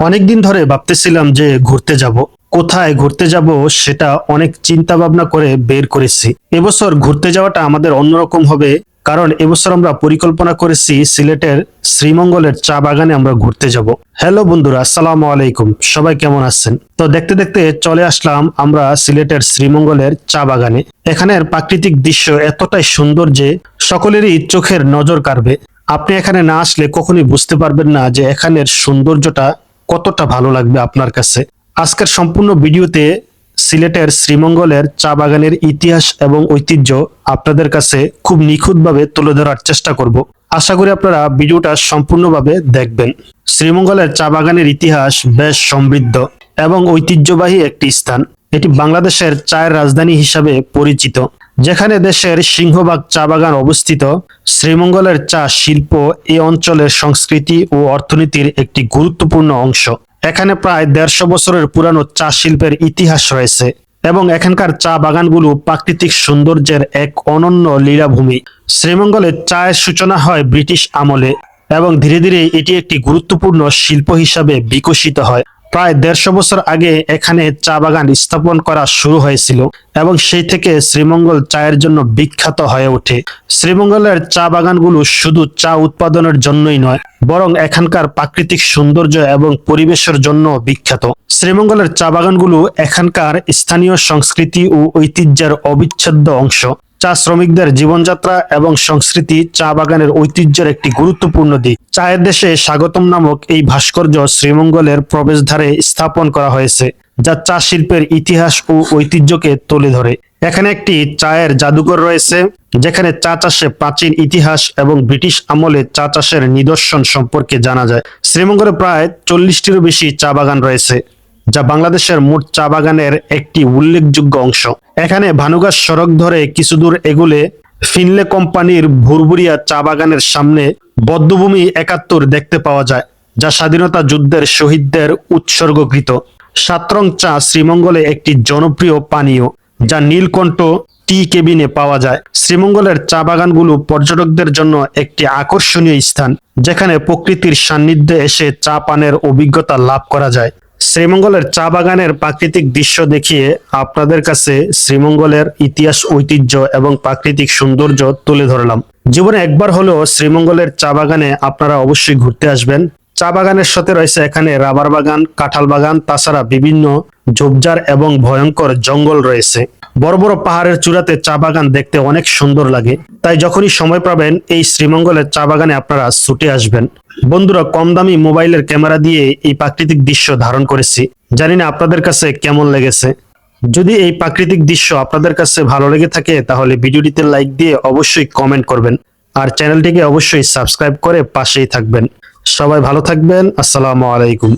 অনেকদিন ধরে ভাবতেছিলাম যে ঘুরতে যাব। কোথায় ঘুরতে যাব সেটা অনেক চিন্তা ভাবনা করে বের করেছি। এবছর ঘুরতে যাওয়াটা আমাদের অন্যরকম হবে, কারণ এবছর আমরা পরিকল্পনা করেছি সিলেটের শ্রীমঙ্গলের চা বাগানে আমরা ঘুরতে যাব। হ্যালো বন্ধুরা, আসসালামু আলাইকুম। সবাই কেমন আছেন? তো দেখতে দেখতে চলে আসলাম আমরা সিলেটের শ্রীমঙ্গলের চা বাগানে। এখানের প্রাকৃতিক দৃশ্য এতটাই সুন্দর যে সকলেরই চোখের নজর কাড়বে। আপনি এখানে না আসলে কখনোই বুঝতে পারবেন না যে এখানের সৌন্দর্যটা কতটা ভালো লাগবে আপনার কাছে? আজকের সম্পূর্ণ ভিডিওতে সিলেটের শ্রীমঙ্গলের চা বাগানের ইতিহাস এবং ঐতিহ্য আপনাদের কাছে খুব নিখুঁতভাবে তুলে ধরার চেষ্টা করব। আশা করি আপনারা ভিডিওটা সম্পূর্ণভাবে দেখবেন। শ্রীমঙ্গলের চা বাগানের ইতিহাস বেশ সমৃদ্ধ এবং ঐতিহ্যবাহী একটি স্থান। এটি বাংলাদেশের চায়ের রাজধানী হিসাবে পরিচিত। যেখানে দেশের সিংহভাগ চা বাগান অবস্থিত, শ্রীমঙ্গলের চা শিল্প এই অঞ্চলের সংস্কৃতি ও অর্থনীতির একটি গুরুত্বপূর্ণ অংশ। এখানে প্রায় দেড়শো বছরের পুরানো চা শিল্পের ইতিহাস রয়েছে এবং এখানকার চা বাগানগুলো প্রাকৃতিক সৌন্দর্যের এক অনন্য লীলাভূমি। শ্রীমঙ্গলে চায়ের সূচনা হয় ব্রিটিশ আমলে এবং ধীরে ধীরে এটি একটি গুরুত্বপূর্ণ শিল্প হিসাবে বিকশিত হয়। প্রায় দেড়শো বছর আগে এখানে চা বাগান স্থাপন করা শুরু হয়েছিল এবং সেই থেকে শ্রীমঙ্গল চায়ের জন্য বিখ্যাত হয়ে ওঠে। শ্রীমঙ্গলের চা বাগানগুলো শুধু চা উৎপাদনের জন্যই নয়, বরং এখানকার প্রাকৃতিক সৌন্দর্য এবং পরিবেশের জন্য বিখ্যাত। শ্রীমঙ্গলের চা বাগানগুলো এখানকার স্থানীয় সংস্কৃতি ও ঐতিহ্যের অবিচ্ছেদ্য অংশ। চা শ্রমিকদের জীবনযাত্রা এবং সংস্কৃতি চা বাগানের ঐতিহ্যের একটি গুরুত্বপূর্ণ দিক। চায়ের দেশে স্বাগতম নামক এই ভাস্কর্য শ্রীমঙ্গলের প্রবেশদ্বারে স্থাপন করা হয়েছে, যা চা শিল্পের ইতিহাস ও ঐতিহ্যকে তুলে ধরে। এখানে একটি চায়ের জাদুঘর রয়েছে, যেখানে চা চাষে প্রাচীন ইতিহাস এবং ব্রিটিশ আমলে চা চাষের নিদর্শন সম্পর্কে জানা যায়। শ্রীমঙ্গলে প্রায় চল্লিশটিরও বেশি চা বাগান রয়েছে। যা বাংলাদেশের মোট চা বাগানের একটি উল্লেখযোগ্য অংশ। এখানে ভানুগাছ সড়ক ধরে কিছু দূর এগুলে ফিনলে কোম্পানির ভুরভুরিয়া চা বাগানের সামনে বদ্ধভূমি একাত্তর দেখতে পাওয়া যায়, যা স্বাধীনতা যুদ্ধের শহীদদের উৎসর্গকৃত। সাতরং চা শ্রীমঙ্গলে একটি জনপ্রিয় পানীয়, যা নীলকণ্ঠ টি কেবিনে পাওয়া যায়। শ্রীমঙ্গলের চা বাগানগুলো পর্যটকদের জন্য একটি আকর্ষণীয় স্থান, যেখানে প্রকৃতির সান্নিধ্যে এসে চা পানের অভিজ্ঞতা লাভ করা যায়। শ্রীমঙ্গলের চা বাগানের প্রাকৃতিক দৃশ্য দেখিয়ে আপনাদের কাছে শ্রীমঙ্গলের ইতিহাস, ঐতিহ্য এবং প্রাকৃতিক সৌন্দর্য তুলে ধরলাম। জীবনে একবার হলেও শ্রীমঙ্গলের চা বাগানে আপনারা অবশ্যই ঘুরতে আসবেন। চা বাগানের সাথে রয়েছে এখানে রাবার বাগান, কাঁঠাল বাগান, তাছাড়া বিভিন্ন ঝোপঝাড় এবং ভয়ঙ্কর জঙ্গল রয়েছে। বড় বড় পাহাড়ের চূড়াতে চা বাগান দেখতে অনেক সুন্দর লাগে। তাই যখনই সময় পাবেন এই শ্রীমঙ্গলের চা বাগানে আপনারা ছুটে আসবেন। বন্ধুরা, কম দামি মোবাইলের ক্যামেরা দিয়ে এই প্রাকৃতিক দৃশ্য ধারণ করেছি। জানি না আপনাদের কাছে কেমন লেগেছে। যদি এই প্রাকৃতিক দৃশ্য আপনাদের কাছে ভালো লেগে থাকে, তাহলে ভিডিওটিতে লাইক দিয়ে অবশ্যই কমেন্ট করবেন। আর চ্যানেলটিকে অবশ্যই সাবস্ক্রাইব করে পাশেই থাকবেন। সবাই ভালো থাকবেন। আসসালামু আলাইকুম।